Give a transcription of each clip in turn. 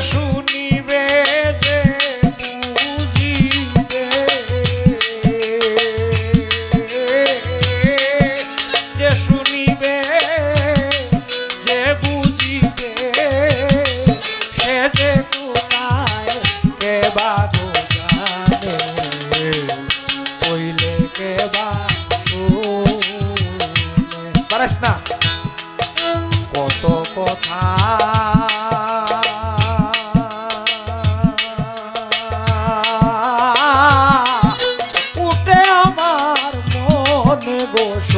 সুখ মনে বস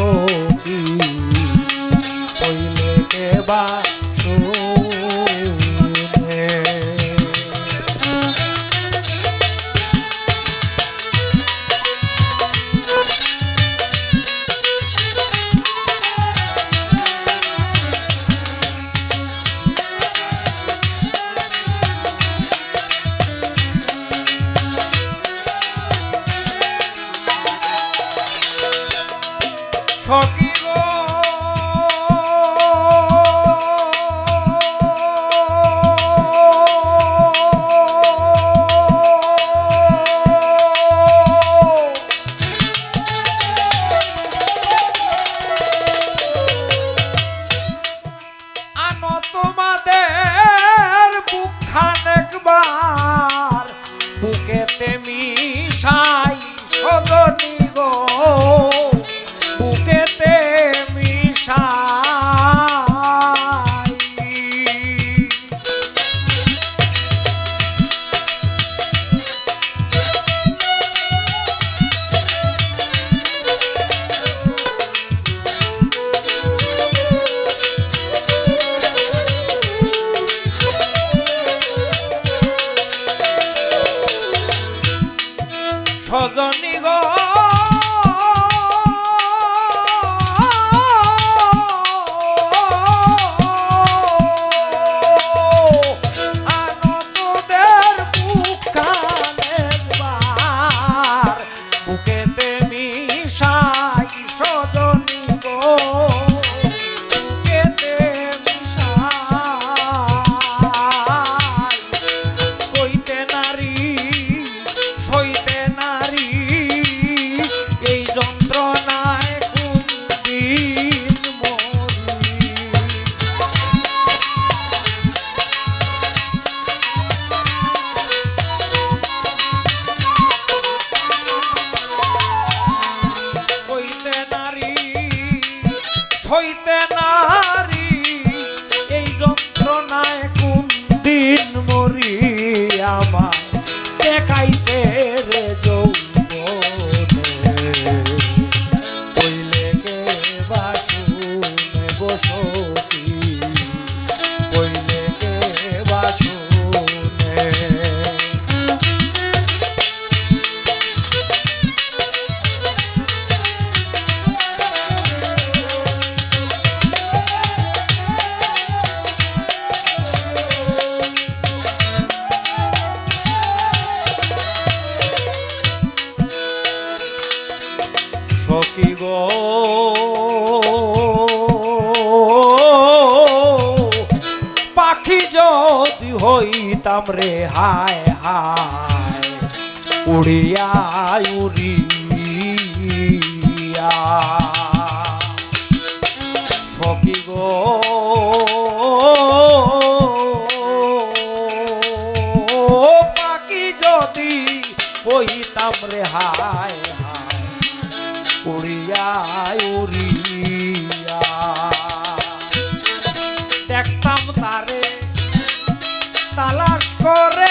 আমাদের বুক খানেক বা থাকিব পাইতাম রে, হায় হায়। উড়িয়া উড়িয়া। সখী গো। পাখি যদি কইতাম রে, হায় হায়। উড়িয়া উড়িয়া। দেখতাম তারে, তালা corre.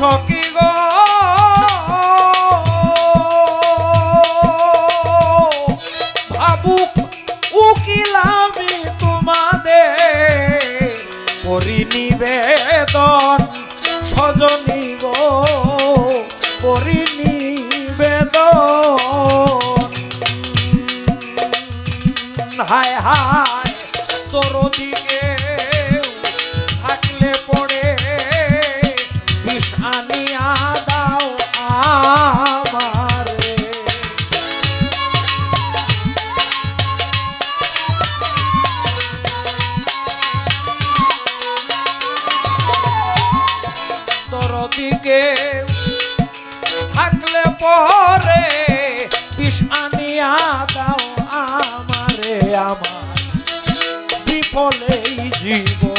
সখী গো। ভাবুক উকিল আমি তোমাদের পরিনিবেদন সজনী গো পরিনিবেদন হায় হায় তোর দিকে দাও আমারে আমার। বিফলে জীব